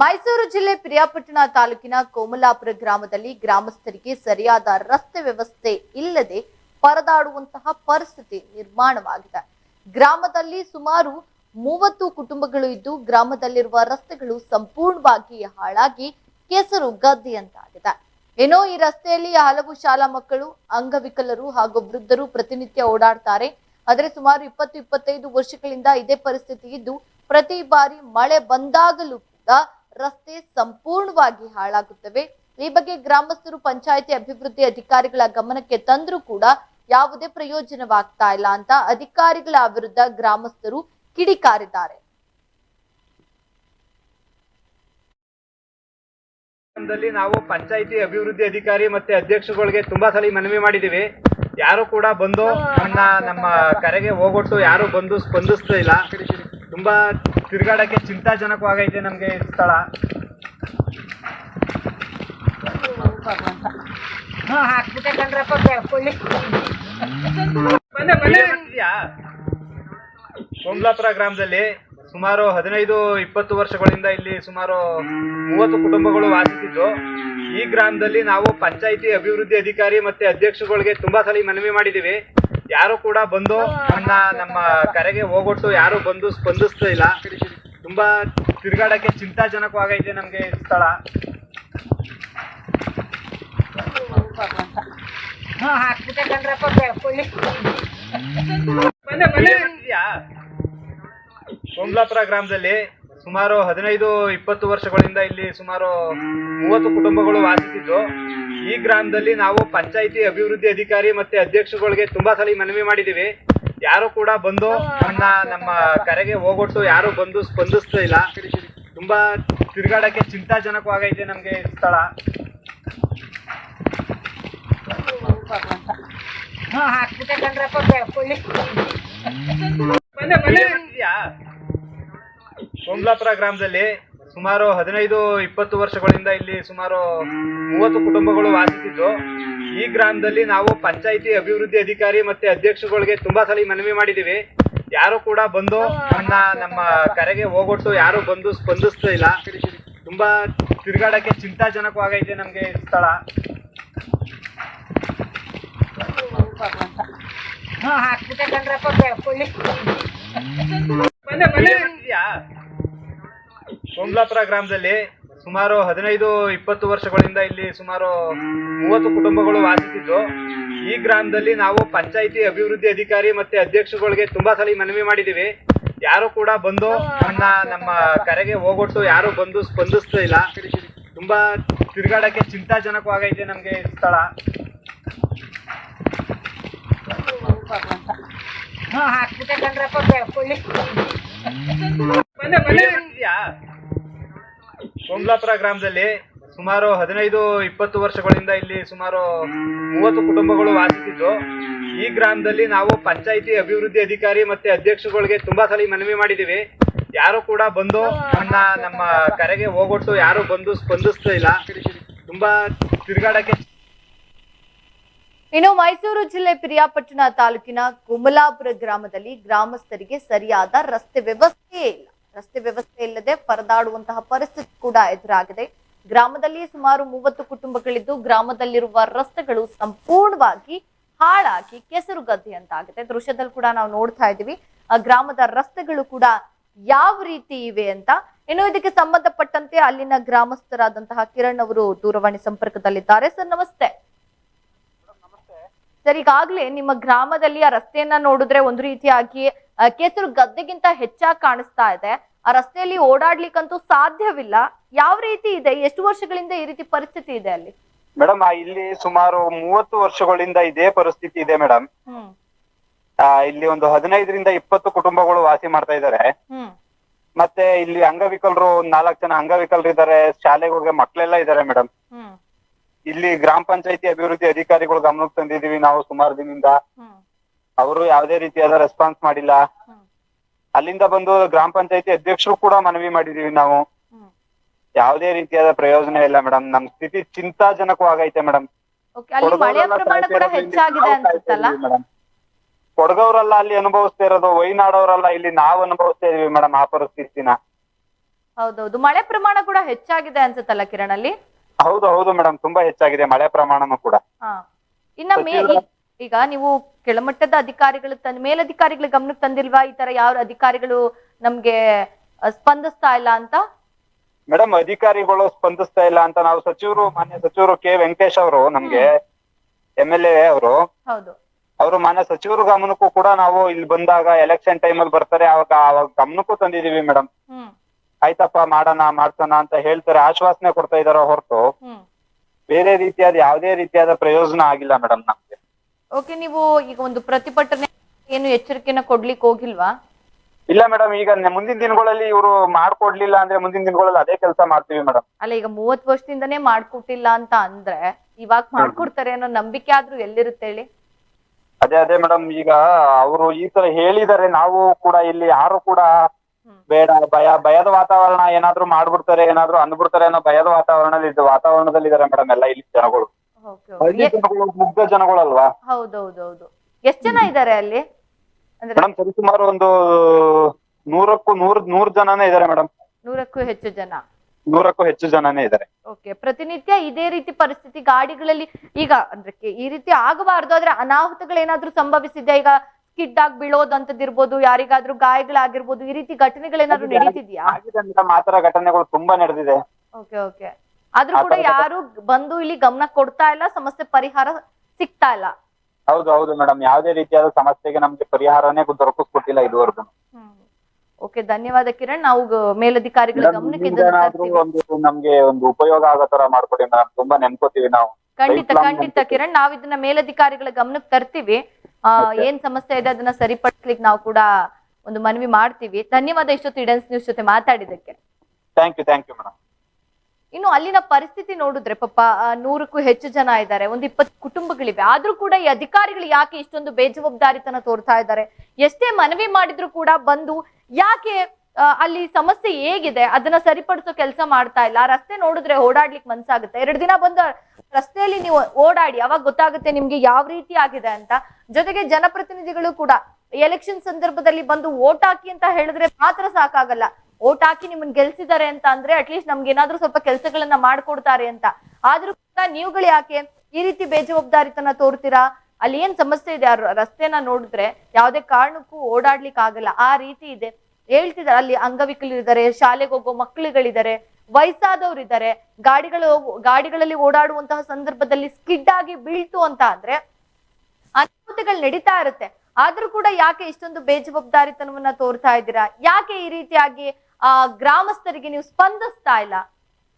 ಮೈಸೂರು ಜಿಲ್ಲೆ ಪಿರಿಯಾಪಟ್ಟಣ ತಾಲೂಕಿನ ಕೋಮಲಾಪುರ ಗ್ರಾಮದಲ್ಲಿ ಗ್ರಾಮಸ್ಥರಿಗೆ ಸರಿಯಾದ ರಸ್ತೆ ವ್ಯವಸ್ಥೆ ಇಲ್ಲದೆ ಪರದಾಡುವಂತಹ ಪರಿಸ್ಥಿತಿ ನಿರ್ಮಾಣವಾಗಿದೆ. ಗ್ರಾಮದಲ್ಲಿ ಸುಮಾರು ಮೂವತ್ತು ಕುಟುಂಬಗಳು ಇದ್ದು ಗ್ರಾಮದಲ್ಲಿರುವ ರಸ್ತೆಗಳು ಸಂಪೂರ್ಣವಾಗಿ ಹಾಳಾಗಿ ಕೆಸರು ಗದ್ದೆಯಂತಾಗಿದೆ. ಏನೋ ಈ ರಸ್ತೆಯಲ್ಲಿ ಹಲವು ಶಾಲಾ ಮಕ್ಕಳು, ಅಂಗವಿಕಲರು ಹಾಗೂ ವೃದ್ಧರು ಪ್ರತಿನಿತ್ಯ ಓಡಾಡ್ತಾರೆ. ಆದರೆ ಸುಮಾರು ಇಪ್ಪತ್ತು ಇಪ್ಪತ್ತೈದು ವರ್ಷಗಳಿಂದ ಇದೇ ಪರಿಸ್ಥಿತಿ ಇದ್ದು ಪ್ರತಿ ಬಾರಿ ಮಳೆ ಬಂದಾಗಲೂ ಕೂಡ ರಸ್ತೆ ಸಂಪೂರ್ಣವಾಗಿ ಹಾಳಾಗುತ್ತವೆ. ಈ ಬಗ್ಗೆ ಗ್ರಾಮಸ್ಥರು ಪಂಚಾಯಿತಿ ಅಭಿವೃದ್ಧಿ ಅಧಿಕಾರಿಗಳ ಗಮನಕ್ಕೆ ತಂದ್ರೂ ಕೂಡ ಯಾವುದೇ ಪ್ರಯೋಜನವಾಗ್ತಾ ಇಲ್ಲ ಅಂತ ಅಧಿಕಾರಿಗಳ ವಿರುದ್ಧ ಗ್ರಾಮಸ್ಥರು ಕಿಡಿಕಾರಿದ್ದಾರೆ. ನಾವು ಪಂಚಾಯಿತಿ ಅಭಿವೃದ್ಧಿ ಅಧಿಕಾರಿ ಮತ್ತೆ ಅಧ್ಯಕ್ಷಗಳಿಗೆ ತುಂಬಾ ಸಲ ಮನವಿ ಮಾಡಿದೀವಿ ಯಾರು ಕೂಡ ಬಂದು ನಮ್ಮ ನಮ್ಮ ಕರೆಗೆ ಹೋಗೊಟ್ಟು ಯಾರು ಬಂದು ಸ್ಪಂದಿಸ್ತಾ ಇಲ್ಲ. ತುಂಬಾ ತಿರುಗಾಡಕ್ಕೆ ಚಿಂತಾಜನಕವಾಗೈತೆ ನಮ್ಗೆ ಸ್ಥಳ. ಹಾಕ್ಬಿಟ್ಟೆ ಕಣ್ರಪ್ಪ ಬೆಳ್ಕೊಳ್ಳಿ. ಇದೆಯಾ? ಸೋಮ್ಲಾಪುರ ಗ್ರಾಮದಲ್ಲಿ ಸುಮಾರು ಹದಿನೈದು ಇಪ್ಪತ್ತು ವರ್ಷಗಳಿಂದ ಇಲ್ಲಿ ಸುಮಾರು ಮೂವತ್ತು ಕುಟುಂಬಗಳು ವಾಸಿಸಿದ್ದು. ಈ ಗ್ರಾಮದಲ್ಲಿ ನಾವು ಪಂಚಾಯಿತಿ ಅಭಿವೃದ್ಧಿ ಅಧಿಕಾರಿ ಮತ್ತೆ ಅಧ್ಯಕ್ಷಗಳಿಗೆ ತುಂಬಾ ಸಲ ಮನವಿ ಮಾಡಿದೀವಿ ಯಾರು ಕೂಡ ಬಂದು ನನ್ನ ನಮ್ಮ ಕರೆಗೆ ಹೋಗೊಟ್ಟು ಯಾರು ಬಂದು ಸ್ಪಂದಿಸ್ತಾ ಇಲ್ಲ. ತುಂಬಾ ತಿರುಗಾಡಕ್ಕೆ ಚಿಂತಾಜನಕವಾಗೈತೆ ನಮ್ಗೆ ಸ್ಥಳ? ಸೋಮ್ಲಾಪುರ ಗ್ರಾಮದಲ್ಲಿ ಸುಮಾರು ಹದಿನೈದು ಇಪ್ಪತ್ತು ವರ್ಷಗಳಿಂದ ಇಲ್ಲಿ ಸುಮಾರು ಮೂವತ್ತು ಕುಟುಂಬಗಳು ವಾಸಿಸಿದ್ದು. ಈ ಗ್ರಾಮದಲ್ಲಿ ನಾವು ಪಂಚಾಯಿತಿ ಅಭಿವೃದ್ಧಿ ಅಧಿಕಾರಿ ಮತ್ತೆ ಅಧ್ಯಕ್ಷಗಳಿಗೆ ತುಂಬಾ ಸಲ ಮನವಿ ಮಾಡಿದೀವಿ ಯಾರು ಕೂಡ ಬಂದು ನನ್ನ ನಮ್ಮ ಕರೆಗೆ ಹೋಗೊಟ್ಟು ಯಾರು ಬಂದು ಸ್ಪಂದಿಸ್ತಾ ಇಲ್ಲ. ತುಂಬಾ ತಿರುಗಾಡಕ್ಕೆ ಚಿಂತಾಜನಕವಾಗೈತೆ ನಮ್ಗೆ ಸ್ಥಳ. ಹಾಕ್ಬಿಟ್ಟೆ? ಸೋಮ್ಲಾಪುರ ಗ್ರಾಮದಲ್ಲಿ ಸುಮಾರು ಹದಿನೈದು ಇಪ್ಪತ್ತು ವರ್ಷಗಳಿಂದ ಇಲ್ಲಿ ಸುಮಾರು ಮೂವತ್ತು ಕುಟುಂಬಗಳು ವಾಸಿಸಿದ್ದು. ಈ ಗ್ರಾಮದಲ್ಲಿ ನಾವು ಪಂಚಾಯಿತಿ ಅಭಿವೃದ್ಧಿ ಅಧಿಕಾರಿ ಮತ್ತೆ ಅಧ್ಯಕ್ಷಗಳಿಗೆ ತುಂಬಾ ಸಲ ಮನವಿ ಮಾಡಿದೀವಿ ಯಾರು ಕೂಡ ಬಂದು ನನ್ನ ನಮ್ಮ ಕರೆಗೆ ಹೋಗೊಟ್ಟು ಯಾರು ಬಂದು ಸ್ಪಂದಿಸ್ತಾ ಇಲ್ಲ. ತುಂಬಾ ತಿರುಗಾಡಕ್ಕೆ ಚಿಂತಾಜನಕವಾಗೈತೆ ನಮ್ಗೆ ಸ್ಥಳ. ಹಾಕ್ಬಿಟ್ಟೆ? ಸೋಮ್ಲಾಪುರ ಗ್ರಾಮದಲ್ಲಿ ಸುಮಾರು ಹದಿನೈದು ಇಪ್ಪತ್ತು ವರ್ಷಗಳಿಂದ ಇಲ್ಲಿ ಸುಮಾರು ಮೂವತ್ತು ಕುಟುಂಬಗಳು ವಾಸಿಸಿದ್ದು. ಈ ಗ್ರಾಮದಲ್ಲಿ ನಾವು ಪಂಚಾಯಿತಿ ಅಭಿವೃದ್ಧಿ ಅಧಿಕಾರಿ ಮತ್ತೆ ಅಧ್ಯಕ್ಷಗಳಿಗೆ ತುಂಬಾ ಸಲ ಮನವಿ ಮಾಡಿದೀವಿ ಯಾರು ಕೂಡ ಬಂದು ನನ್ನ ನಮ್ಮ ಕರೆಗೆ ಹೋಗೊಟ್ಟು ಯಾರು ಬಂದು ಸ್ಪಂದಿಸ್ತಾ ಇಲ್ಲ. ತುಂಬಾ ತಿರುಗಾಡಕ್ಕೆ ಚಿಂತಾಜನಕವಾಗೈತೆ ನಮ್ಗೆ ಸ್ಥಳ. ಹಾಕ್ಬಿಟ್ಟೆ? ಸೋಮ್ಲಾಪುರ ಗ್ರಾಮದಲ್ಲಿ ಸುಮಾರು ಹದಿನೈದು, ಇಪ್ಪತ್ತು ವರ್ಷಗಳಿಂದ ಇಲ್ಲಿ ಸುಮಾರು ಮೂವತ್ತು ಕುಟುಂಬಗಳು ವಾಸಿಸಿದ್ದು. ಈ ಗ್ರಾಮದಲ್ಲಿ ನಾವು ಪಂಚಾಯಿತಿ ಅಭಿವೃದ್ಧಿ ಅಧಿಕಾರಿ ಮತ್ತೆ ಅಧ್ಯಕ್ಷಗಳಿಗೆ ತುಂಬಾ ಸಲ ಮನವಿ ಮಾಡಿದೀವಿ ಯಾರು ಕೂಡ ಬಂದು ನನ್ನ ನಮ್ಮ ಕರೆಗೆ ಹೋಗೊಟ್ಟು ಯಾರು ಬಂದು ಸ್ಪಂದಿಸ್ತಾ ಇಲ್ಲ. ತುಂಬಾ ತಿರುಗಾಡಕ್ಕೆ ಇನ್ನು ಮೈಸೂರು ಜಿಲ್ಲೆ ಪಿರಿಯಾಪಟ್ಟಣ ತಾಲೂಕಿನ ಕುಮಲಾಪುರ ಗ್ರಾಮದಲ್ಲಿ ಗ್ರಾಮಸ್ಥರಿಗೆ ಸರಿಯಾದ ರಸ್ತೆ ವ್ಯವಸ್ಥೆಯೇ ಇಲ್ಲ. ರಸ್ತೆ ವ್ಯವಸ್ಥೆ ಇಲ್ಲದೆ ಪರದಾಡುವಂತಹ ಪರಿಸ್ಥಿತಿ ಕೂಡ ಎದುರಾಗಿದೆ. ಗ್ರಾಮದಲ್ಲಿ ಸುಮಾರು ಮೂವತ್ತು ಕುಟುಂಬಗಳಿದ್ದು ಗ್ರಾಮದಲ್ಲಿರುವ ರಸ್ತೆಗಳು ಸಂಪೂರ್ಣವಾಗಿ ಹಾಳಾಗಿ ಕೆಸರು ಗದ್ದೆ ಅಂತಾಗಿದೆ. ದೃಶ್ಯದಲ್ಲಿ ಕೂಡ ನಾವು ನೋಡ್ತಾ ಇದ್ದೀವಿ. ಆ ಗ್ರಾಮದ ರಸ್ತೆಗಳು ಕೂಡ ಯಾವ ರೀತಿ ಇವೆ ಅಂತ. ಇನ್ನು ಇದಕ್ಕೆ ಸಂಬಂಧಪಟ್ಟಂತೆ ಅಲ್ಲಿನ ಗ್ರಾಮಸ್ಥರಾದಂತಹ ಕಿರಣ್ ಅವರು ದೂರವಾಣಿ ಸಂಪರ್ಕದಲ್ಲಿದ್ದಾರೆ. ಸರ್, ನಮಸ್ತೆ. ಸರ್ ಈಗಾಗ್ಲೇ ನಿಮ್ಮ ಗ್ರಾಮದಲ್ಲಿ ಆ ರಸ್ತೆಯನ್ನ ನೋಡಿದ್ರೆ ಒಂದು ರೀತಿಯಾಗಿ ಕೆಸರು ಗದ್ದೆಗಿಂತ ಹೆಚ್ಚಾಗಿ ಕಾಣಿಸ್ತಾ ಇದೆ. ಆ ರಸ್ತೆಯಲ್ಲಿ ಓಡಾಡ್ಲಿಕ್ಕಂತೂ ಸಾಧ್ಯವಿಲ್ಲ. ಯಾವ ರೀತಿ ಇದೆ? ಎಷ್ಟು ವರ್ಷಗಳಿಂದ ಈ ರೀತಿ ಪರಿಸ್ಥಿತಿ ಇದೆ ಅಲ್ಲಿ? ಮೇಡಮ್ ಇಲ್ಲಿ ಸುಮಾರು ಮೂವತ್ತು ವರ್ಷಗಳಿಂದ ಇದೇ ಪರಿಸ್ಥಿತಿ ಇದೆ ಮೇಡಮ್. ಇಲ್ಲಿ ಒಂದು ಹದಿನೈದರಿಂದ ಇಪ್ಪತ್ತು ಕುಟುಂಬಗಳು ವಾಸಿ ಮಾಡ್ತಾ ಇದ್ದಾರೆ. ಮತ್ತೆ ಇಲ್ಲಿ ಅಂಗವಿಕಲರು ನಾಲ್ಕು ಜನ ಅಂಗವಿಕಲರು ಇದ್ದಾರೆ ಶಾಲೆಗೆ ಮಕ್ಕಳೆಲ್ಲ ಇದ್ದಾರೆ ಮೇಡಮ್. ಇಲ್ಲಿ ಗ್ರಾಮ ಪಂಚಾಯತಿ ಅಭಿವೃದ್ಧಿ ಅಧಿಕಾರಿಗಳು ಗಮನಕ್ಕೆ ತಂದಿದೀವಿ ನಾವು ಸುಮಾರು ದಿನದಿಂದ. ಅವರು ಯಾವುದೇ ರೀತಿಯಾದ ರೆಸ್ಪಾನ್ಸ್ ಮಾಡಿಲ್ಲ. ಅಲ್ಲಿಂದ ಬಂದು ಗ್ರಾಮ ಪಂಚಾಯತಿ ಅಧ್ಯಕ್ಷರು ಕೂಡ ಮನವಿ ಮಾಡಿದೀವಿ ನಾವು. ಯಾವುದೇ ರೀತಿಯಾದ ಪ್ರಯೋಜನ ಇಲ್ಲ ಮೇಡಮ್ ನಮ್ ಸ್ಥಿತಿ ಚಿಂತಾಜನಕವಾಗೈತೆ ಮೇಡಮ್ ಕೊಡಗವ್ರೆಲ್ಲ ಅಲ್ಲಿ ಅನುಭವಿಸ್ತಾ ಇರೋದು ವೈನಾಡವ್ರಲ್ಲ ಇಲ್ಲಿ ನಾವು ಅನುಭವಿಸ್ತಾ ಇದೀವಿ ಮೇಡಮ್ ಆ ಪರಿಸ್ಥಿತಿನ. ಹೌದೌದು. ಮಳೆ ಪ್ರಮಾಣ ಕೂಡ ಹೆಚ್ಚಾಗಿದೆ ಅನ್ಸುತ್ತಲ್ಲ ಕಿರಣ್ ಅಲ್ಲಿ? ಹೌದು ಹೌದು ಮೇಡಮ್ ತುಂಬಾ ಹೆಚ್ಚಾಗಿದೆ. ಮಳೆ ಪ್ರಮಾಣನೂ ಕೂಡ. ಹಾ. ಇನ್ನ ಮೇ ಈ- ಈಗ ನೀವು ಕೆಳಮಟ್ಟದ ಅಧಿಕಾರಿಗಳು ತಂದ ಮೇಲಧಿಕಾರಿಗಳ ಗಮನಕ್ಕೆ ತಂದಿಲ್ವಾ? ಈ ತರ ಯಾವ ಅಧಿಕಾರಿಗಳು ನಮ್ಗೆ ಸ್ಪಂದಿಸ್ತಾ ಇಲ್ಲ ಅಂತ? ಮೇಡಮ್ ಅಧಿಕಾರಿಗಳು ಸ್ಪಂದಿಸ್ತಾ ಇಲ್ಲ ಅಂತ ನಾವು ಸಚಿವರು ಮಾನ್ಯ ಸಚಿವರು ಕೆ. ವೆಂಕಟೇಶ್ ಅವರು ನಮ್ಗೆ ಎಂ ಎಲ್ ಎ ಅವರು ಹೌದು. ಅವರು ಮಾನ್ಯ ಸಚಿವರು ಗಮನಕ್ಕೂ ಕೂಡ ನಾವು ಇಲ್ಲಿ ಬಂದಾಗ ಎಲೆಕ್ಷನ್ ಟೈಮ್ ಅಲ್ಲಿ ಬರ್ತಾರೆ. ಅವಾಗ ಅವಾಗ ಗಮನಕ್ಕೂ ತಂದಿದೀವಿ ಮೇಡಮ್ ಹ್ಮ್. ಆಯ್ತಪ್ಪ ಮಾಡೋಣ ಮಾಡ್ಸೋಣ ಅಂತ ಹೇಳ್ತಾರೆ ಆಶ್ವಾಸನೆ ಕೊಡ್ತಾ ಇದಾರ ಹೊರತು. ಬೇರೆ ರೀತಿಯಾದ ಯಾವುದೇ ರೀತಿಯಾದ ಪ್ರಯೋಜನ ಆಗಿಲ್ಲ ಮೇಡಮ್ ನಮ್ಗೆ. ಓಕೆ ನೀವು ಈಗ ಒಂದು ಪ್ರತಿಭಟನೆ ಏನು ಎಚ್ಚರಿಕೆನ ಕೊಡ್ಲಿಕ್ಕೆ ಹೋಗಿಲ್ವಾ? ಇಲ್ಲ ಮೇಡಮ್ ಈಗ ಮುಂದಿನ ದಿನಗಳಲ್ಲಿ ಇವರು ಮಾಡ್ಕೊಡ್ಲಿಲ್ಲ ಅಂದ್ರೆ ಮುಂದಿನ ದಿನಗಳಲ್ಲಿ ಅದೇ ಕೆಲಸ ಮಾಡ್ತೀವಿ ಮೇಡಮ್. ಅಲ್ಲ ಈಗ ಮೂವತ್ ವರ್ಷದಿಂದನೇ ಮಾಡ್ಕೊಟ್ಟಿಲ್ಲ ಅಂತ ಅಂದ್ರೆ ಇವಾಗ ಮಾಡ್ಕೊಡ್ತಾರೆ ಅನ್ನೋ ನಂಬಿಕೆ ಆದ್ರೂ ಎಲ್ಲಿರುತ್ತೆ ಹೇಳಿ? ಅದೇ ಅದೇ ಮೇಡಮ್ ಈಗ ಅವರು ಈ ತರ ಹೇಳಿದಾರೆ ನಾವು ಕೂಡ ಇಲ್ಲಿ ಯಾರು ಕೂಡ. ಬೇಡ ಭಯ ಭಯದ ವಾತಾವರಣ ಏನಾದ್ರು ಮಾಡ್ಬಿಡ್ತಾರೆ ಏನಾದ್ರು ಅಂದ್ಬಿಡ್ತಾರೆ ಅನ್ನೋ ಭಯದ ವಾತಾವರಣದಲ್ಲಿ ಇದ್ದ ವಾತಾವರಣದಲ್ಲಿ ಇದಾರೆ ಮೇಡಮ್ ಎಲ್ಲ ಇಲ್ಲಿ ಜನಗಳು. ಹಳ್ಳಿ ಜನಗಳು ಮುಗ್ಧ ಜನಗಳಲ್ವಾ? ಹೌದೌದೌದು. ಎಷ್ಟ್ ಜನ ಇದಾರೆ ಅಲ್ಲಿ? ಅಂದ್ರೆ ಸರಿ ಸುಮಾರು ಒಂದು ನೂರಕ್ಕೂ ನೂರ್ ನೂರ್ ಜನನೇ ಇದಾರೆ ಮೇಡಮ್. ನೂರಕ್ಕೂ ಹೆಚ್ಚು ಜನ. ನೂರಕ್ಕೂ ಹೆಚ್ಚು ಜನನೇ ಇದಾರೆ. ಓಕೆ ಪ್ರತಿನಿತ್ಯ ಇದೇ ರೀತಿ ಪರಿಸ್ಥಿತಿ ಗಾಡಿಗಳಲ್ಲಿ ಈಗ ಅಂದ್ರೆ ಈ ರೀತಿ ಆಗಬಾರ್ದು ಆದ್ರೆ ಅನಾಹುತಗಳೇನಾದ್ರೂ ಸಂಭವಿಸಿದ್ಯಾ ಈಗ ಸ್ಕಿಡ್ ಆಗಿ ಬೀಳೋದಂತದಿರ್ಬೋದು ಯಾರಿಗಾದ್ರೂ ಗಾಯಗಳಾಗಿರ್ಬೋದು ಈ ರೀತಿ ಘಟನೆಗಳೇನಾದ್ರು ನಡೀತಿದ್ಯಾ? ಆತರ ಘಟನೆಗಳು ತುಂಬಾ ನಡೆದಿದೆ. Okay okay. ಆದ್ರೂ ಕೂಡ ಯಾರು ಬಂದು ಇಲ್ಲಿ ಗಮನ ಕೊಡ್ತಾ ಇಲ್ಲ ಸಮಸ್ಯೆ ಪರಿಹಾರ ಸಿಗ್ತಾ ಇಲ್ಲ. ಹೌದು ಹೌದು ಮೇಡಮ್. ಯಾವುದೇ ರೀತಿಯಾದ ಸಮಸ್ಯೆಗೆ ನಮ್ಗೆ ಪರಿಹಾರನೇ ದೊರಕಿಸ್ಕೊಟ್ಟಿಲ್ಲ ಇದುವರೆಗೂ. ಓಕೆ ಧನ್ಯವಾದ ಕಿರಣ್. ನಾವು ಮೇಲಧಿಕಾರಿಗಳ ಗಮನಕ್ಕೆ ನಮ್ಗೆ ಒಂದು ಉಪಯೋಗ ಆಗೋ ತರ ಮಾಡ್ಕೊಡಿ ಮೇಡಮ್. ತುಂಬಾ ನೆನ್ಕೋತೀವಿ ನಾವು. ಖಂಡಿತ ಖಂಡಿತ. ಕಿರಣ್ ನಾವ್ ಇದನ್ನ ಮೇಲಧಿಕಾರಿಗಳ ಗಮನಕ್ಕೆ ತರ್ತೀವಿ. ಆ. ಏನ್ ಸಮಸ್ಯೆ ಇದೆ ಅದನ್ನ ಸರಿಪಡಿಸ್ಲಿಕ್ಕೆ ನಾವು ಕೂಡ ಒಂದು ಮನವಿ ಮಾಡ್ತೀವಿ. ಧನ್ಯವಾದ ಇಷ್ಟೊತ್ತು ಇಡನ್ಸ್ ನ್ಯೂಸ್ ಜೊತೆ ಮಾತಾಡಿದಕ್ಕೆ thank you thank you madam ಇನ್ನು ಅಲ್ಲಿನ ಪರಿಸ್ಥಿತಿ ನೋಡಿದ್ರೆ ಪಾಪ ನೂರಕ್ಕೂ ಹೆಚ್ಚು ಜನ ಇದ್ದಾರೆ. ಒಂದು ಇಪ್ಪತ್ತು ಕುಟುಂಬಗಳಿವೆ. ಆದ್ರೂ ಕೂಡ ಈ ಅಧಿಕಾರಿಗಳು ಯಾಕೆ ಇಷ್ಟೊಂದು ಬೇಜವಾಬ್ದಾರಿತನ ತೋರ್ತಾ ಇದ್ದಾರೆ? ಎಷ್ಟೇ ಮನವಿ ಮಾಡಿದ್ರು ಕೂಡ ಬಂದು ಯಾಕೆ ಅಲ್ಲಿ ಸಮಸ್ಯೆ ಹೇಗಿದೆ? ಅದನ್ನ ಸರಿಪಡಿಸೋ ಕೆಲಸ ಮಾಡ್ತಾ ಇಲ್ಲ. ರಸ್ತೆ ನೋಡಿದ್ರೆ ಓಡಾಡ್ಲಿಕ್ಕೆ ಮನ್ಸಾಗುತ್ತೆ. ಎರಡು ದಿನ ಬಂದು ರಸ್ತೆಯಲ್ಲಿ ನೀವು ಓಡಾಡಿ, ಅವಾಗ ಗೊತ್ತಾಗುತ್ತೆ ನಿಮ್ಗೆ ಯಾವ ರೀತಿ ಆಗಿದೆ ಅಂತ. ಜೊತೆಗೆ ಜನಪ್ರತಿನಿಧಿಗಳು ಕೂಡ ಎಲೆಕ್ಷನ್ ಸಂದರ್ಭದಲ್ಲಿ ಬಂದು ಓಟ್ ಹಾಕಿ ಅಂತ ಹೇಳಿದ್ರೆ ಮಾತ್ರ ಸಾಕಾಗಲ್ಲ. ಓಟ್ ಹಾಕಿ ನಿಮ್ಮನ್ನ ಗೆಲ್ಸಿದ್ದಾರೆ ಅಂತ ಅಂದ್ರೆ ಅಟ್ಲೀಸ್ಟ್ ನಮ್ಗೆ ಏನಾದ್ರೂ ಸ್ವಲ್ಪ ಕೆಲಸಗಳನ್ನ ಮಾಡ್ಕೊಡ್ತಾರೆ ಅಂತ. ಆದ್ರೂ ಕೂಡ ನೀವುಗಳು ಯಾಕೆ ಈ ರೀತಿ ಬೇಜವಾಬ್ದಾರಿತನ ತೋರ್ತೀರಾ? ಅಲ್ಲಿ ಏನ್ ಸಮಸ್ಯೆ ಇದೆ? ಆ ರಸ್ತೆನ ನೋಡಿದ್ರೆ ಯಾವುದೇ ಕಾರಣಕ್ಕೂ ಓಡಾಡ್ಲಿಕ್ಕೆ ಆಗಲ್ಲ ಆ ರೀತಿ ಇದೆ. ಹೇಳ್ತಿದ್ದಾರೆ ಅಲ್ಲಿ ಅಂಗವಿಕಲರಿದ್ದಾರೆ, ಶಾಲೆಗೆ ಹೋಗೋ ಮಕ್ಕಳುಗಳಿದ್ದಾರೆ ವಯಸ್ಸಾದವ್ರು ಇದ್ದಾರೆ ಗಾಡಿಗಳು, ಗಾಡಿಗಳಲ್ಲಿ ಓಡಾಡುವಂತಹ ಸಂದರ್ಭದಲ್ಲಿ ಸ್ಕಿಡ್ ಆಗಿ ಬೀಳ್ತು ಅಂತ ಅಂದ್ರೆ ಅನಾಹುತಗಳು ನಡೀತಾ ಇರುತ್ತೆ. ಆದ್ರೂ ಕೂಡ ಯಾಕೆ ಇಷ್ಟೊಂದು ಬೇಜವಾಬ್ದಾರಿತನವನ್ನ ತೋರ್ತಾ ಇದ್ದೀರಾ? ಯಾಕೆ ಈ ರೀತಿಯಾಗಿ ಆ ಗ್ರಾಮಸ್ಥರಿಗೆ ನೀವು ಸ್ಪಂದಿಸ್ತಾ ಇಲ್ಲ?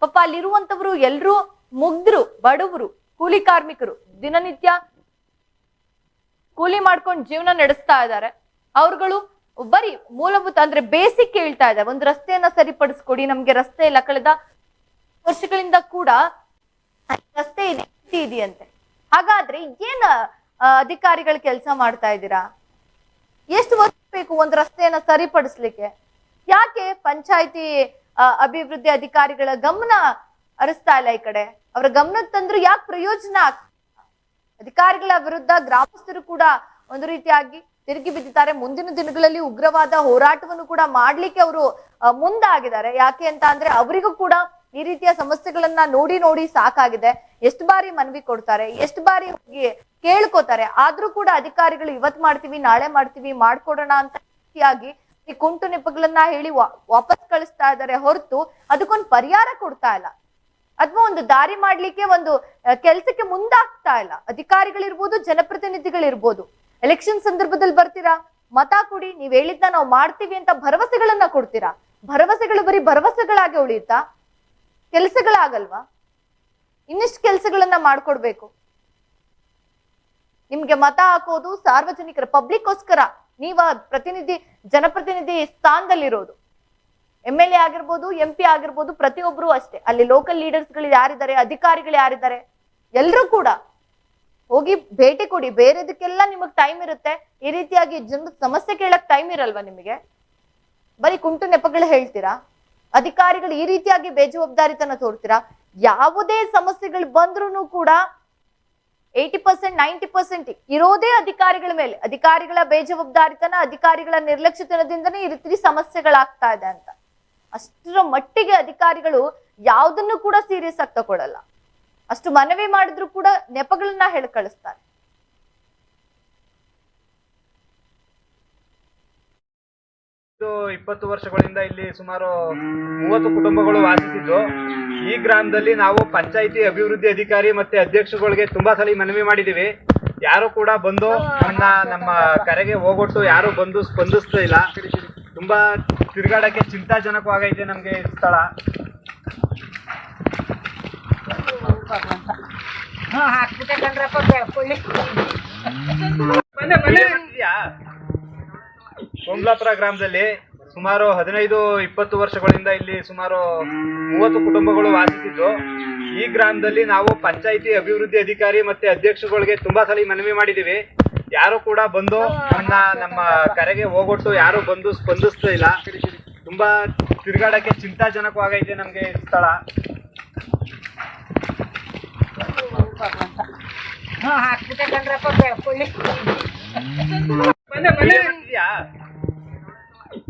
ಪಾಪ ಅಲ್ಲಿರುವಂತವ್ರು ಎಲ್ರೂ ಮುಗ್ಧರು ಬಡವರು, ಕೂಲಿ ಕಾರ್ಮಿಕರು, ದಿನನಿತ್ಯ ಕೂಲಿ ಮಾಡ್ಕೊಂಡು ಜೀವನ ನಡೆಸ್ತಾ ಇದ್ದಾರೆ. ಅವ್ರುಗಳು ಬರೀ ಮೂಲಭೂತ ಅಂದ್ರೆ ಬೇಸಿಕ್ ಹೇಳ್ತಾ ಇದೆ. ಒಂದು ರಸ್ತೆಯನ್ನ ಸರಿಪಡಿಸ್ಕೊಡಿ. ನಮ್ಗೆ ರಸ್ತೆ ಇಲ್ಲ. ಕಳೆದ ವರ್ಷಗಳಿಂದ ಕೂಡ ರಸ್ತೆ ಇದೆ ಇದೆಯಂತೆ. ಹಾಗಾದ್ರೆ ಏನ್ ಅಧಿಕಾರಿಗಳು ಕೆಲಸ ಮಾಡ್ತಾ ಇದ್ದೀರಾ? ಎಷ್ಟು ವರ್ಷ ಬೇಕು ಒಂದು ರಸ್ತೆಯನ್ನ ಸರಿಪಡಿಸ್ಲಿಕ್ಕೆ? ಯಾಕೆ ಪಂಚಾಯತಿ ಅಭಿವೃದ್ಧಿ ಅಧಿಕಾರಿಗಳ ಗಮನ ಹರಿಸ್ತಾ ಇಲ್ಲ ಈ ಕಡೆ? ಅವರ ಗಮನಕ್ಕೆ ತಂದ್ರು ಯಾಕೆ ಪ್ರಯೋಜನ ಅಧಿಕಾರಿಗಳ ವಿರುದ್ಧ ಗ್ರಾಮಸ್ಥರು ಕೂಡ ಒಂದು ರೀತಿಯಾಗಿ ತಿರುಗಿ ಬಿದ್ದಿದ್ದಾರೆ. ಮುಂದಿನ ದಿನಗಳಲ್ಲಿ ಉಗ್ರವಾದ ಹೋರಾಟವನ್ನು ಕೂಡ ಮಾಡ್ಲಿಕ್ಕೆ ಅವರು ಮುಂದಾಗಿದ್ದಾರೆ. ಯಾಕೆ ಅಂತ ಅಂದ್ರೆ ಅವರಿಗೂ ಕೂಡ ಈ ರೀತಿಯ ಸಮಸ್ಯೆಗಳನ್ನ ನೋಡಿ ನೋಡಿ ಸಾಕಾಗಿದೆ. ಎಷ್ಟು ಬಾರಿ ಮನವಿ ಕೊಡ್ತಾರೆ, ಎಷ್ಟು ಬಾರಿ ಹೋಗಿ ಕೇಳ್ಕೊತಾರೆ. ಆದ್ರೂ ಕೂಡ ಅಧಿಕಾರಿಗಳು ಇವತ್ ಮಾಡ್ತೀವಿ, ನಾಳೆ ಮಾಡ್ತೀವಿ, ಮಾಡ್ಕೊಡೋಣ ಅಂತ ರೀತಿಯಾಗಿ ಈ ಕುಂಟು ನೆಪಗಳನ್ನ ಹೇಳಿ ವಾಪಸ್ ಕಳಿಸ್ತಾ ಇದ್ದಾರೆ ಹೊರತು ಅದಕ್ಕೊಂದು ಪರಿಹಾರ ಕೊಡ್ತಾ ಇಲ್ಲ. ಅಥವಾ ಒಂದು ದಾರಿ ಮಾಡ್ಲಿಕ್ಕೆ ಒಂದು ಕೆಲಸಕ್ಕೆ ಮುಂದಾಗ್ತಾ ಇಲ್ಲ. ಅಧಿಕಾರಿಗಳಿರ್ಬೋದು, ಜನಪ್ರತಿನಿಧಿಗಳಿರ್ಬೋದು. ಎಲೆಕ್ಷನ್ ಸಂದರ್ಭದಲ್ಲಿ ಬರ್ತೀರಾ? ಮತ ಕೊಡಿ, ನೀವ್ ಹೇಳಿದ್ದ ನಾವು ಮಾಡ್ತೀವಿ ಅಂತ ಭರವಸೆಗಳನ್ನ ಕೊಡ್ತೀರಾ? ಭರವಸೆಗಳು ಬರೀ ಭರವಸೆಗಳಾಗಿ ಉಳಿಯುತ್ತಾ? ಕೆಲಸಗಳಾಗಲ್ವಾ? ಇನ್ನಿಷ್ಟು ಕೆಲಸಗಳನ್ನ ಮಾಡ್ಕೊಡ್ಬೇಕು. ನಿಮ್ಗೆ ಮತ ಹಾಕೋದು ಸಾರ್ವಜನಿಕರ ಪಬ್ಲಿಕ್ಗೋಸ್ಕರ ನೀವ ಪ್ರತಿನಿಧಿ, ಜನಪ್ರತಿನಿಧಿ ಸ್ಥಾನದಲ್ಲಿರೋದು. ಎಂ ಎಲ್ ಎ ಆಗಿರ್ಬೋದು ಎಂ ಪಿ ಆಗಿರ್ಬೋದು, ಪ್ರತಿಯೊಬ್ರು ಅಷ್ಟೇ. ಅಲ್ಲಿ ಲೋಕಲ್ ಲೀಡರ್ಸ್ಗಳು ಯಾರಿದ್ದಾರೆ, ಅಧಿಕಾರಿಗಳು ಯಾರಿದ್ದಾರೆ? ಎಲ್ಲರೂ ಕೂಡ. ಹೋಗಿ ಭೇಟಿ ಕೊಡಿ, ಬೇರೆದಕ್ಕೆಲ್ಲ ನಿಮಗ್ ಟೈಮ್ ಇರುತ್ತೆ. ಈ ರೀತಿಯಾಗಿ ಜನ ಸಮಸ್ಯೆ ಕೇಳಕ್ ಟೈಮ್ ಇರಲ್ವಾ ನಿಮಗೆ? ಬರೀ ಕುಂಟು ನೆಪಗಳು ಹೇಳ್ತೀರಾ? ಅಧಿಕಾರಿಗಳು ಈ ರೀತಿಯಾಗಿ ಬೇಜವಾಬ್ದಾರಿತನ ತೋರ್ತೀರಾ? ಯಾವುದೇ ಸಮಸ್ಯೆಗಳು ಬಂದ್ರು ಕೂಡ ಏಯ್ಟಿ ಪರ್ಸೆಂಟ್ ನೈಂಟಿ ಪರ್ಸೆಂಟ್ ಇರೋದೇ ಅಧಿಕಾರಿಗಳ ಮೇಲೆ. ಅಧಿಕಾರಿಗಳ ಬೇಜವಾಬ್ದಾರಿತನ, ಅಧಿಕಾರಿಗಳ ನಿರ್ಲಕ್ಷ್ಯತನದಿಂದನೇ ಈ ರೀತಿ ಸಮಸ್ಯೆಗಳಾಗ್ತಾ ಇದೆ ಅಂತ. ಅಷ್ಟರ ಮಟ್ಟಿಗೆ ಅಧಿಕಾರಿಗಳು ಯಾವುದನ್ನು ಕೂಡ ಸೀರಿಯಸ್ ಆಗಿ ತಗೊಳಲ್ಲ. ಅಷ್ಟು ಮನವಿ ಮಾಡಿದ್ರು ಕೂಡ ನೆಪಗಳನ್ನ ಹೇಳಿ ಕಳಿಸ್ತಾರೆ. ಇಪ್ಪತ್ತು ವರ್ಷಗಳಿಂದ ಇಲ್ಲಿ ಸುಮಾರು ಮೂವತ್ತು ಕುಟುಂಬಗಳು ವಾಸಿಸಿದ್ದು. ಈ ಗ್ರಾಮದಲ್ಲಿ ನಾವು ಪಂಚಾಯಿತಿ ಅಭಿವೃದ್ಧಿ ಅಧಿಕಾರಿ ಮತ್ತೆ ಅಧ್ಯಕ್ಷಗಳಿಗೆ ತುಂಬಾ ಸಲ ಮನವಿ ಮಾಡಿದೀವಿ ಯಾರು ಕೂಡ ಬಂದು ನನ್ನ ನಮ್ಮ ಕರೆಗೆ ಹೋಗೊಟ್ಟು ಯಾರು ಬಂದು ಸ್ಪಂದಿಸ್ತಾ ಇಲ್ಲ. ತುಂಬಾ ತಿರುಗಾಡಕ್ಕೆ ಚಿಂತಾಜನಕವಾಗೈತೆ ನಮ್ಗೆ ಸ್ಥಳ. ಸೋಮ್ಲಾಪುರ ಗ್ರಾಮದಲ್ಲಿ ಸುಮಾರು ಹದಿನೈದು, ಇಪ್ಪತ್ತು ವರ್ಷಗಳಿಂದ ಇಲ್ಲಿ ಸುಮಾರು ಮೂವತ್ತು ಕುಟುಂಬಗಳು ವಾಸಿಸಿದ್ದು. ಈ ಗ್ರಾಮದಲ್ಲಿ ನಾವು ಪಂಚಾಯಿತಿ ಅಭಿವೃದ್ಧಿ ಅಧಿಕಾರಿ ಮತ್ತೆ ಅಧ್ಯಕ್ಷಗಳಿಗೆ ತುಂಬಾ ಸಲ ಮನವಿ ಮಾಡಿದೀವಿ ಯಾರು ಕೂಡ ಬಂದು ನನ್ನ ನಮ್ಮ ಕರೆಗೆ ಹೋಗೊಟ್ಟು ಯಾರು ಬಂದು ಸ್ಪಂದಿಸ್ತಾ ಇಲ್ಲ. ತುಂಬಾ ತಿರುಗಾಡಕ್ಕೆ ಚಿಂತಾಜನಕವಾಗೈತೆ ನಮ್ಗೆ ಸ್ಥಳ.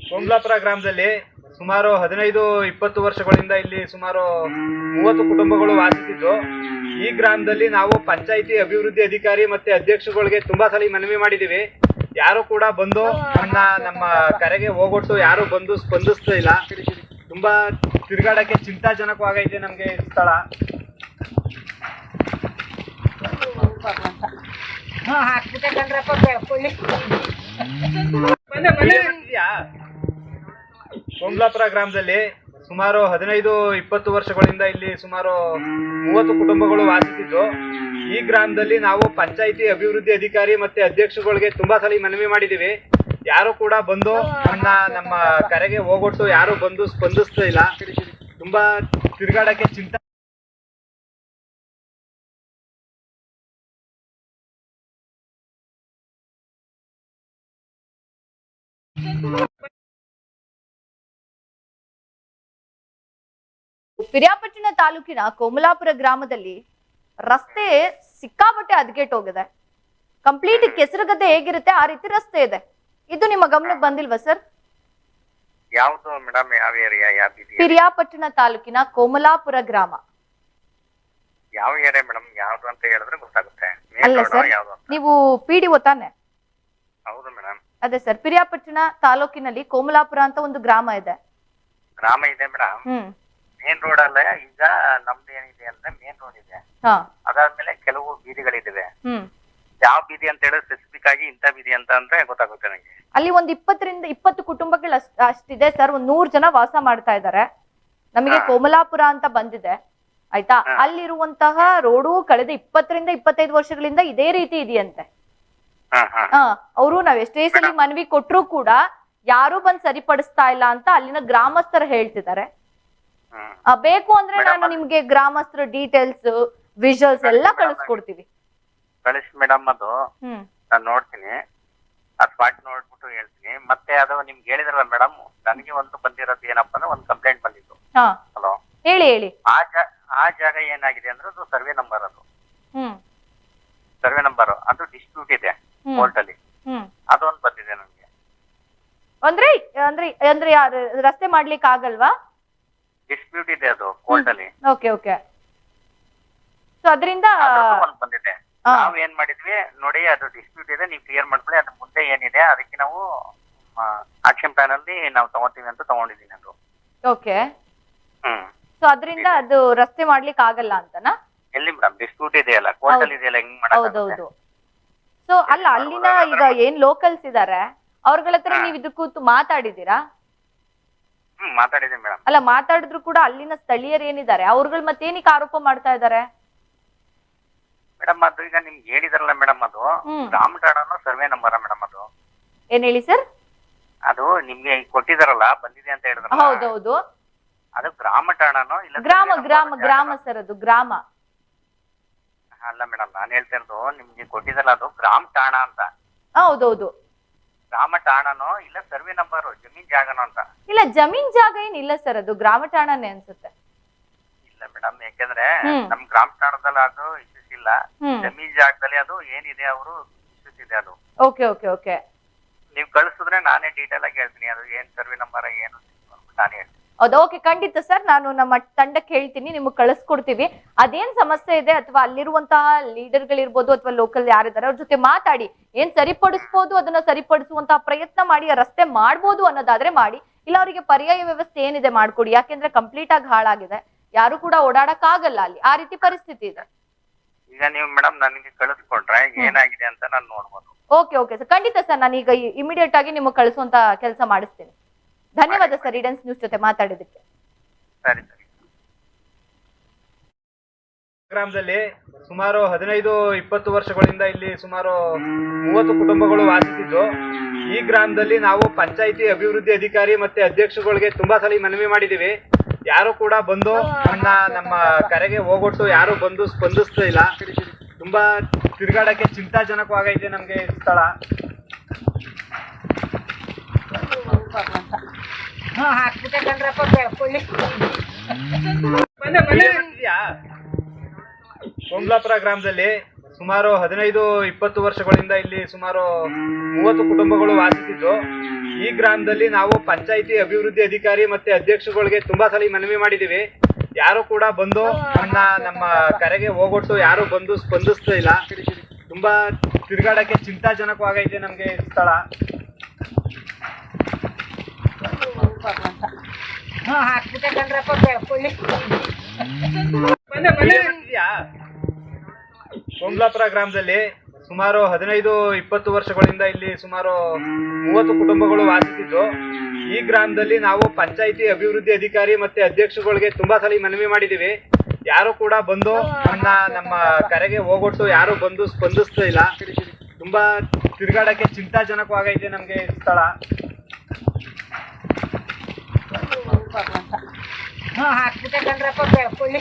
ಸೋಮ್ಲಾಪುರ ಗ್ರಾಮದಲ್ಲಿ ಸುಮಾರು ಹದಿನೈದು, ಇಪ್ಪತ್ತು ವರ್ಷಗಳಿಂದ ಇಲ್ಲಿ ಸುಮಾರು ಮೂವತ್ತು ಕುಟುಂಬಗಳು ವಾಸಿಸಿದ್ದು. ಈ ಗ್ರಾಮದಲ್ಲಿ ನಾವು ಪಂಚಾಯಿತಿ ಅಭಿವೃದ್ಧಿ ಅಧಿಕಾರಿ ಮತ್ತೆ ಅಧ್ಯಕ್ಷಗಳಿಗೆ ತುಂಬಾ ಸಲ ಮನವಿ ಮಾಡಿದೀವಿ ಯಾರು ಕೂಡ ಬಂದು ನನ್ನ ನಮ್ಮ ಕರೆಗೆ ಹೋಗೊಟ್ಟು ಯಾರು ಬಂದು ಸ್ಪಂದಿಸ್ತಾ ಇಲ್ಲ. ತುಂಬಾ ತಿರುಗಾಡಕ್ಕೆ ಚಿಂತಾಜನಕವಾಗೈತೆ ನಮ್ಗೆ ಈ ಸೋಮ್ಲಾಪುರ ಗ್ರಾಮದಲ್ಲಿ ಸುಮಾರು ಹದಿನೈದು, ಇಪ್ಪತ್ತು ವರ್ಷಗಳಿಂದ ಇಲ್ಲಿ ಸುಮಾರು ಮೂವತ್ತು ಕುಟುಂಬಗಳು ವಾಸಿಸಿದ್ದು. ಈ ಗ್ರಾಮದಲ್ಲಿ ನಾವು ಪಂಚಾಯಿತಿ ಅಭಿವೃದ್ಧಿ ಅಧಿಕಾರಿ ಮತ್ತೆ ಅಧ್ಯಕ್ಷಗಳಿಗೆ ತುಂಬಾ ಸಲ ಮನವಿ ಮಾಡಿದೀವಿ ಯಾರು ಕೂಡ ಬಂದು ನನ್ನ ನಮ್ಮ ಕರೆಗೆ ಹೋಗೊಟ್ಟು ಯಾರು ಬಂದು ಸ್ಪಂದಿಸ್ತಾ ಇಲ್ಲ. ತುಂಬಾ ತಿರುಗಾಡಕ್ಕೆ ಚಿಂತಾ ಪಿರಿಯಾಪಟ್ಟಣ ತಾಲೂಕಿನ ಕೋಮಲಾಪುರ ಗ್ರಾಮದಲ್ಲಿ ರಸ್ತೆ ಸಿಕ್ಕಾಪಟ್ಟೆ ಹದಗೆಟ್ಟೋಗಿದೆ ಕಂಪ್ಲೀಟ್ ಕೆಸರುಗದ್ದೆ ಹೇಗಿರುತ್ತೆ? ಆ ರೀತಿ ರಸ್ತೆ ಇದೆ. ಇದು ನಿಮ್ಮ ಗಮನಕ್ಕೆ ಬಂದಿಲ್ವಾ ಸರ್? ಯಾವ್ದು ಮೇಡಮ್ ಯಾವ ಏರಿಯಾ ಯಾವ ಪಿರಿಯಾಪಟ್ಟಣ ತಾಲೂಕಿನ ಕೋಮಲಾಪುರ ಗ್ರಾಮ. ಯಾವ ಏರಿಯಾ ಮೇಡಮ್ ಯಾವ್ದು ಅಂತ ಹೇಳಿದ್ರೆ ಗೊತ್ತಾಗುತ್ತೆ. ಅಲ್ಲ ಸರ್ ಯಾವ್ದು ಅಂತ. ನೀವು ಪಿಡಿ ಡಿ ತಾನೆ? ಹೌದು ಮೇಡಮ್. ಅದೇ ಸರ್ ಪಿರಿಯಾಪಟ್ಟಣ ತಾಲೂಕಿನಲ್ಲಿ ಕೋಮಲಾಪುರ ಅಂತ ಒಂದು ಗ್ರಾಮ ಇದೆ. ಗ್ರಾಮ ಇದೆ ಮೇಡಮ್. ಹ್ಮ್. ಮೇನ್ ರೋಡ್ ಅಲ್ಲ ಈಗ ನಮ್ದು ಏನಿದೆ ಅಂದ್ರೆ ಮೇನ್ ರೋಡ್ ಇದೆ. ಹಾ. ಅದಾದ್ಮೇಲೆ ಕೆಲವು ಬೀದಿಗಳಿದ್ದಾವೆ ಹ್ಮ್. ಯಾವ ಬೀದಿ ಅಂತ ಹೇಳಿದ್ರೆ ಸ್ಪೆಸಿಫಿಕ್ ಆಗಿ ಇಂಥ ಬೀದಿ ಅಂತ ಅಂದ್ರೆ ಗೊತ್ತಾಗುತ್ತೆ ನನಗೆ. ಅಲ್ಲಿ ಒಂದ್ ಇಪ್ಪತ್ತರಿಂದ ಇಪ್ಪತ್ತು ಕುಟುಂಬಗಳು ಅಷ್ಟ್ ಅಷ್ಟಿದೆ ಸರ್. ಒಂದ್ ನೂರ್ ಜನ ವಾಸ ಮಾಡ್ತಾ ಇದ್ದಾರೆ. ನಮಗೆ ಕೋಮಲಾಪುರ ಅಂತ ಬಂದಿದೆ. ಆಯ್ತಾ. ಅಲ್ಲಿರುವಂತಹ ರೋಡು ಕಳೆದ ಇಪ್ಪತ್ತರಿಂದ ಇಪ್ಪತ್ತೈದು ವರ್ಷಗಳಿಂದ ಇದೇ ರೀತಿ ಇದೆಯಂತೆ. ಹಾ ಅವರು ನಾವ್ ಎಷ್ಟೇ ಸಲ ಮನವಿ ಕೊಟ್ರು ಕೂಡ ಯಾರು ಬಂದ್ ಸರಿಪಡಿಸ್ತಾ ಇಲ್ಲ ಅಂತ ಅಲ್ಲಿನ ಗ್ರಾಮಸ್ಥರು ಹೇಳ್ತಿದ್ದಾರೆ. ಬೇಕು ಅಂದ್ರೆ ನಾನು ನಿಮ್ಗೆ ಗ್ರಾಮಸ್ಥರ ಡೀಟೇಲ್ಸ್ ವಿಜುವಲ್ಸ್ ಎಲ್ಲ ಕಳಿಸ್ಕೊಡ್ತೀವಿ. ಕಳಿಸಿ ಮೇಡಮ್ ಅದು ನಾನು ನೋಡ್ತೀನಿ. ಆ ಸ್ಪಾಟ್ ನೋಡ್ಬಿಟ್ಟು ಹೇಳ್ತೀನಿ. ಮತ್ತೆ ಅದು ನಿಮ್ಗೆ ಹೇಳಿದ್ರಲ್ಲ ಮೇಡಮ್ ನನಗೆ ಒಂದು ಬಂದಿರೋದು ಏನಪ್ಪ ಅಂದ್ರೆ ಒಂದು ಕಂಪ್ಲೇಂಟ್ ಬಂದಿತ್ತು. ಹಲೋ ಹೇಳಿ ಹೇಳಿ. ಆ ಜಾ ಆ ಜಾಗ ಏನಾಗಿದೆ ಅಂದ್ರೆ ಅದು ಸರ್ವೆ ನಂಬರ್ ಅದು. ಹ್ಮ್. ಸರ್ವೆ ನಂಬರ್ ಅದು ಡಿಸ್ಪ್ಯೂಟ್ ಇದೆ ಕೋರ್ಟ್ ಅಲ್ಲಿ. ಅದೊಂದು ಬಂದಿದೆ ನನಗೆ. ಅಂದ್ರೆ ಅಂದ್ರೆ ಅಂದ್ರೆ ಯಾರು ರಸ್ತೆ ಮಾಡ್ಲಿಕ್ಕೆ ಆಗಲ್ವಾ ಡಿಸ್ಪ್ಯೂಟ್ ಇದೆ ಅದು ಕೋರ್ಟ್ ಅಲ್ಲಿ ಓಕೆ ಓಕೆ ಸೊ ಅದರಿಂದ ಅದ್ರದ್ದು ಒಂದ್ ಬಂದಿದೆ. ಆ. ನಾವ್ ಏನ್ ಮಾಡಿದ್ವಿ ನೋಡಿ ಅದು ಡಿಸ್ಪ್ಯೂಟ್ ಇದೆ ನೀವು ಕ್ಲಿಯರ್ ಮಾಡ್ಕೊಳ್ಳಿ ಅದ್ರ ಮುಂದೆ ಏನಿದೆ ಅದಕ್ಕೆ ನಾವು ಆಕ್ಷನ್ ಪ್ಲಾನ್ ಅಲ್ಲಿ ನಾವು ತಗೋತೀವಿ ಅಂತ ತಗೊಂಡಿದ್ದೀನಿ ಅದು. ಓಕೆ ಹ್ಮ್. ಸೊ ಅದರಿಂದ ಅದು ರಸ್ತೆ ಮಾಡ್ಲಿಕ್ಕೆ ಆಗಲ್ಲ ಅಂತನಾ? ಎಲ್ಲಿ ಮೇಡಮ್ ಡಿಸ್ಪ್ಯೂಟ್ ಇದೆಯಲ್ಲ ಕೋರ್ಟ್ ಅಲ್ಲಿ ಇದೆಯಲ್ಲ ಹೆಂಗ್ ಹೌದೌದು ಸೊ ಅಲ್ಲ ಅಲ್ಲಿನ ಈಗ ಏನ್ ಲೋಕಲ್ಸ್ ಇದಾರೆ ಅವ್ರಗಳ ಹತ್ರ ಹಾ. ನೀವ್ ಇದಕ್ಕೂ ಕೂತು ಮಾತಾಡಿದೀರಾ ಹ್ಮ್ ಮಾತಾಡಿದ್ದೀನಿ ಮೇಡಮ್. ಅಲ್ಲ ಮಾತಾಡಿದ್ರು ಕೂಡ ಅಲ್ಲಿನ ಸ್ಥಳೀಯರು ಏನಿದ್ದಾರೆ? ಅವ್ರುಗಳು ಮತ್ತೇನಿಕ್ಕೆ ಆರೋಪ ಮಾಡ್ತಾ ಇದ್ದಾರೆ? ಮೇಡಮ್ ಅದು ಈಗ ನಿಮ್ಗೆ ಹೇಳಿದಾರಲ್ಲ ಮೇಡಮ್ ಅದು. ಹ್ಮ್. ರಾಮಟಾಡನು ಸರ್ವೆ ನಂಬರ್ ಮೇಡಮ್ ಅದು. ಏನ್ ಹೇಳಿ ಸರ್? ಅದು ನಿಮ್ಗೆ ಈಗ ಕೊಟ್ಟಿದಾರಲ್ಲ ಬಂದಿದೆ ಅಂತ ಹೇಳಿದ್ರಲ್ಲ. ಹೌದೌದು. ಅದು ಗ್ರಾಮ ಠಾಣನೋ ಇಲ್ಲ ಗ್ರಾಮ ಗ್ರಾಮ? ಗ್ರಾಮ ಸರ್ ಅದು ಗ್ರಾಮ. ಅಲ್ಲ ಮೇಡಮ್ ನಾನು ಹೇಳ್ತಾ ಇರೋದು ನಿಮ್ಗೆ ಕೊಟ್ಟಿದಾರಲ್ಲ ಅದು ಗ್ರಾಮ ಠಾಣ ಅಂತ. ಹೌದೌದು. ಗ್ರಾಮ ಠಾಣನೋ ಇಲ್ಲ ಸರ್ವೆ ನಂಬರ್ ಜಮೀನ್ ಜಾಗನೋ ಅಂತ? ಇಲ್ಲ ಜಮೀನ್ ಜಾಗ ಇಲ್ಲ ಸರ್ ಅದು ಗ್ರಾಮ ಠಾಣನೇ ಅನ್ಸುತ್ತೆ. ಇಲ್ಲ ಮೇಡಮ್ ಯಾಕೆಂದ್ರೆ ಹ್ಮ್. ನಮ್ ಗ್ರಾಮ ಠಾಣದಲ್ಲಿ ಅದು ಇಶ್ಯೂಸ್ ಇಲ್ಲ ಹ್ಮ್. ಜಮೀನ್ ಜಾಗದಲ್ಲಿ ಅದು ಏನಿದೆ ಅವರು ಇಶ್ಯೂಸ್ ಇದೆ ಅದು. Okay okay okay. ನೀವು ಕಳಿಸಿದ್ರೆ ನಾನೇ ಡೀಟೇಲ್ ಆಗಿ ಹೇಳ್ತೀನಿ ಅದು ಏನ್ ಸರ್ವೆ ನಂಬರ್ ಏನು ಅಂತ. ನಾನು ಹೇಳ್ತೀನಿ. ಹೌದಾ ಓಕೆ ಖಂಡಿತ ಸರ್ ನಾನು ನಮ್ಮ ತಂಡಕ್ಕೆ ಹೇಳ್ತೀನಿ ನಿಮಗೆ ಕಳಿಸ್ಕೊಡ್ತೀವಿ. ಅದೇನ್ ಸಮಸ್ಯೆ ಇದೆ ಅಥವಾ ಅಲ್ಲಿರುವಂತಹ ಲೀಡರ್ಗಳಿರ್ಬೋದು ಅಥವಾ ಲೋಕಲ್ ಯಾರಿದ್ದಾರೆ ಅವ್ರ ಜೊತೆ ಮಾತಾಡಿ ಏನ್ ಸರಿಪಡಿಸ್ಬೋದು ಅದನ್ನ ಸರಿಪಡಿಸುವಂತಹ ಪ್ರಯತ್ನ ಮಾಡಿ ರಸ್ತೆ ಮಾಡ್ಬೋದು ಅನ್ನೋದಾದ್ರೆ ಮಾಡಿ. ಇಲ್ಲ ಅವರಿಗೆ ಪರ್ಯಾಯ ವ್ಯವಸ್ಥೆ ಏನಿದೆ ಮಾಡ್ಕೊಡಿ ಯಾಕೆಂದ್ರೆ ಕಂಪ್ಲೀಟ್ ಆಗಿ ಹಾಳಾಗಿದೆ. ಯಾರು ಕೂಡ ಓಡಾಡಕ್ ಆಗಲ್ಲ ಅಲ್ಲಿ. ಆ ರೀತಿ ಪರಿಸ್ಥಿತಿ ಇದೆ. ಈಗ ನೀವು ಮೇಡಮ್ ನನಗೆ ಕಳಿಸ್ಕೊಂಡ್ರೆ ಏನಾಗಿದೆ ಅಂತ ನಾನು ನೋಡ್ಬೋದು. ಓಕೆ ಓಕೆ ಸರ್ ಖಂಡಿತ ಸರ್ ನಾನು ಈಗ ಇಮಿಡಿಯೇಟ್ ಆಗಿ ನಿಮಗೆ ಕಳಿಸುವಂತ ಕೆಲಸ ಮಾಡಿಸ್ತೀನಿ. ಧನ್ಯವಾದ ಸರ್ ರೀಡನ್ಸ್ ನ್ಯೂಸ್ ಜೊತೆ ಮಾತಾಡಿದಕ್ಕೆ ಸರಿ ಸರಿ. ಗ್ರಾಮದಲ್ಲಿ ಸುಮಾರು ಹದಿನೈದು ಇಪ್ಪತ್ತು ವರ್ಷಗಳಿಂದ ಇಲ್ಲಿ ಸುಮಾರು ಮೂವತ್ತು ಕುಟುಂಬಗಳು ವಾಸಿಸಿದ್ದು. ಈ ಗ್ರಾಮದಲ್ಲಿ ನಾವು ಪಂಚಾಯಿತಿ ಅಭಿವೃದ್ಧಿ ಅಧಿಕಾರಿ ಮತ್ತೆ ಅಧ್ಯಕ್ಷಗಳಿಗೆ ತುಂಬಾ ಸಲ ಮನವಿ ಮಾಡಿದೀವಿ ಯಾರು ಕೂಡ ಬಂದು ನನ್ನ ನಮ್ಮ ಕರೆಗೆ ಹೋಗೊಟ್ಟು ಯಾರು ಬಂದು ಸ್ಪಂದಿಸ್ತಾ ಇಲ್ಲ. ತುಂಬಾ ತಿರುಗಾಡಕ್ಕೆ ಚಿಂತಾಜನಕವಾಗೈತೆ ನಮ್ಗೆ ಸ್ಥಳ. ಹ್ಞೂ ಕಂಡ್ರಪ್ಪ ಬೆಳ್ಕೊಳ್ಳಿ? ಸೋಮ್ಲಾಪುರ ಗ್ರಾಮದಲ್ಲಿ ಸುಮಾರು ಹದಿನೈದು ಇಪ್ಪತ್ತು ವರ್ಷಗಳಿಂದ ಇಲ್ಲಿ ಸುಮಾರು ಮೂವತ್ತು ಕುಟುಂಬಗಳು ವಾಸಿಸಿದ್ದು. ಈ ಗ್ರಾಮದಲ್ಲಿ ನಾವು ಪಂಚಾಯಿತಿ ಅಭಿವೃದ್ಧಿ ಅಧಿಕಾರಿ ಮತ್ತೆ ಅಧ್ಯಕ್ಷಗಳಿಗೆ ತುಂಬಾ ಸಲ ಮನವಿ ಮಾಡಿದೀವಿ ಯಾರು ಕೂಡ ಬಂದು ನನ್ನ ನಮ್ಮ ಕರೆಗೆ ಹೋಗೊಟ್ಟು ಯಾರು ಬಂದು ಸ್ಪಂದಿಸ್ತಾ ಇಲ್ಲ. ತುಂಬಾ ತಿರುಗಾಡಕ್ಕೆ ಚಿಂತಾಜನಕವಾಗೈತೆ ನಮ್ಗೆ ಈ ಸೋಮ್ಲಾಪುರ ಗ್ರಾಮದಲ್ಲಿ ಸುಮಾರು ಹದಿನೈದು, ಇಪ್ಪತ್ತು ವರ್ಷಗಳಿಂದ ಇಲ್ಲಿ ಸುಮಾರು ಮೂವತ್ತು ಕುಟುಂಬಗಳು ವಾಸಿಸಿದ್ದು. ಈ ಗ್ರಾಮದಲ್ಲಿ ನಾವು ಪಂಚಾಯಿತಿ ಅಭಿವೃದ್ಧಿ ಅಧಿಕಾರಿ ಮತ್ತೆ ಅಧ್ಯಕ್ಷಗಳಿಗೆ ತುಂಬಾ ಸಲ ಮನವಿ ಮಾಡಿದೀವಿ ಯಾರು ಕೂಡ ಬಂದು ನನ್ನ ನಮ್ಮ ಕರೆಗೆ ಹೋಗೊಟ್ಟು ಯಾರು ಬಂದು ಸ್ಪಂದಿಸ್ತಾ ಇಲ್ಲ. ತುಂಬಾ ತಿರುಗಾಡಕ್ಕೆ ಚಿಂತಾಜನಕವಾಗೈತೆ ನಮ್ಗೆ ಸ್ಥಳ. ಹಾಕ್ಬಿಟ್ಟೆ ಬೆಳ್ಕೊಳ್ಳಿ?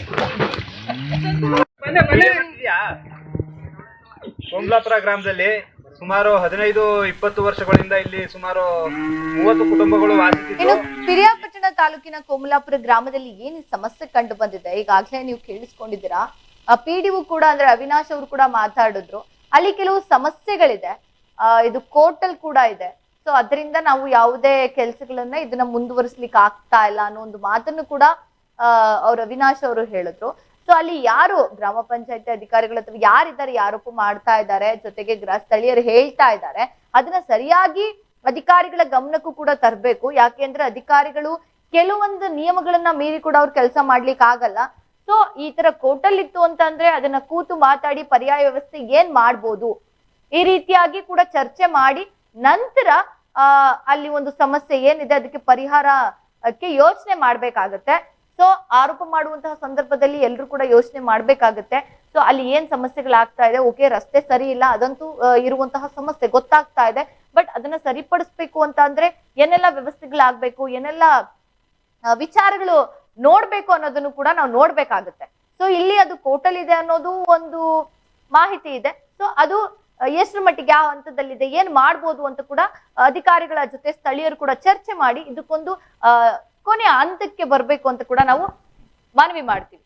ಸೋಮ್ಲಾಪುರ ಗ್ರಾಮದಲ್ಲಿ ಸುಮಾರು ಹದಿನೈದು ಇಪ್ಪತ್ತು ವರ್ಷಗಳಿಂದ ಇಲ್ಲಿ ಸುಮಾರು ಮೂವತ್ತು ಕುಟುಂಬಗಳು ವಾಸಿಸಿದ್ದು. ಇನ್ನು ಪಿರಿಯಾಪಟ್ಟಣ ತಾಲೂಕಿನ ಕೋಮಲಾಪುರ ಗ್ರಾಮದಲ್ಲಿ ಏನು ಸಮಸ್ಯೆ ಕಂಡು ಬಂದಿದೆ? ಈಗಾಗಲೇ ನೀವು ಕೇಳಿಸ್ಕೊಂಡಿದ್ದೀರಾ? ಪಿ ಕೂಡ ಅಂದ್ರೆ ಅವಿನಾಶ್ ಅವರು ಕೂಡ ಮಾತಾಡಿದ್ರು. ಅಲ್ಲಿ ಕೆಲವು ಸಮಸ್ಯೆಗಳಿದೆ. ಆ, ಇದು ಕೋರ್ಟಲ್ ಕೂಡ ಇದೆ. ಸೊ ಅದರಿಂದ ನಾವು ಯಾವುದೇ ಕೆಲಸಗಳನ್ನ ಇದನ್ನ ಮುಂದುವರಿಸ್ಲಿಕ್ಕೆ ಆಗ್ತಾ ಇಲ್ಲ ಅನ್ನೋ ಒಂದು ಮಾತನ್ನು ಕೂಡ ಅವ್ರು ಅವಿನಾಶ್ ಅವರು ಹೇಳಿದ್ರು. ಸೊ ಅಲ್ಲಿ ಯಾರು ಗ್ರಾಮ ಪಂಚಾಯತಿ ಅಧಿಕಾರಿಗಳು ಅಥವಾ ಯಾರಿದ್ದಾರೆ ಯಾರಕ್ಕೂ ಮಾಡ್ತಾ ಇದ್ದಾರೆ, ಜೊತೆಗೆ ಸ್ಥಳೀಯರು ಹೇಳ್ತಾ ಇದ್ದಾರೆ, ಅದನ್ನ ಸರಿಯಾಗಿ ಅಧಿಕಾರಿಗಳ ಗಮನಕ್ಕೂ ಕೂಡ ತರಬೇಕು. ಯಾಕೆಂದ್ರೆ ಅಧಿಕಾರಿಗಳು ಕೆಲವೊಂದು ನಿಯಮಗಳನ್ನ ಮೀರಿ ಕೂಡ ಅವ್ರು ಕೆಲಸ ಮಾಡ್ಲಿಕ್ಕೆ ಆಗಲ್ಲ. ಸೊ ಈ ತರ ಕೋರ್ಟಲ್ಲಿ ಇತ್ತು ಅಂತಂದ್ರೆ ಅದನ್ನ ಕೂತು ಮಾತಾಡಿ ಪರ್ಯಾಯ ವ್ಯವಸ್ಥೆ ಏನ್ ಮಾಡ್ಬೋದು? ಈ ರೀತಿಯಾಗಿ ಕೂಡ ಚರ್ಚೆ ಮಾಡಿ ನಂತರ ಅಲ್ಲಿ ಒಂದು ಸಮಸ್ಯೆ ಏನಿದೆ, ಅದಕ್ಕೆ ಪರಿಹಾರಕ್ಕೆ ಯೋಚನೆ ಮಾಡ್ಬೇಕಾಗತ್ತೆ. ಸೊ ಆರೋಪ ಮಾಡುವಂತಹ ಸಂದರ್ಭದಲ್ಲಿ ಎಲ್ಲರೂ ಕೂಡ ಯೋಚನೆ ಮಾಡ್ಬೇಕಾಗತ್ತೆ. ಸೊ ಅಲ್ಲಿ ಏನ್ ಸಮಸ್ಯೆಗಳಾಗ್ತಾ ಇದೆ, ಓಕೆ, ರಸ್ತೆ ಸರಿ ಇಲ್ಲ, ಅದಂತೂ ಇರುವಂತಹ ಸಮಸ್ಯೆ ಗೊತ್ತಾಗ್ತಾ ಇದೆ. ಬಟ್ ಅದನ್ನ ಸರಿಪಡಿಸ್ಬೇಕು ಅಂತ ಅಂದ್ರೆ ಏನೆಲ್ಲ ವ್ಯವಸ್ಥೆಗಳಾಗ್ಬೇಕು, ಏನೆಲ್ಲ ವಿಚಾರಗಳು ನೋಡ್ಬೇಕು ಅನ್ನೋದನ್ನು ಕೂಡ ನಾವು ನೋಡ್ಬೇಕಾಗತ್ತೆ. ಸೊ ಇಲ್ಲಿ ಅದು ಕೋಟಲ್ ಇದೆ ಅನ್ನೋದು ಒಂದು ಮಾಹಿತಿ ಇದೆ. ಸೊ ಅದು ಎಷ್ಟರ ಮಟ್ಟಿಗೆ ಯಾವ ಹಂತದಲ್ಲಿದೆ, ಏನ್ ಮಾಡ್ಬೋದು ಅಂತ ಕೂಡ ಅಧಿಕಾರಿಗಳ ಜೊತೆ ಸ್ಥಳೀಯರು ಕೂಡ ಚರ್ಚೆ ಮಾಡಿ ಇದಕ್ಕೊಂದು ಅಹ್ ಕೊನೆಯ ಹಂತಕ್ಕೆ ಬರ್ಬೇಕು ಅಂತ ಕೂಡ ನಾವು ಮನವಿ ಮಾಡ್ತೀವಿ.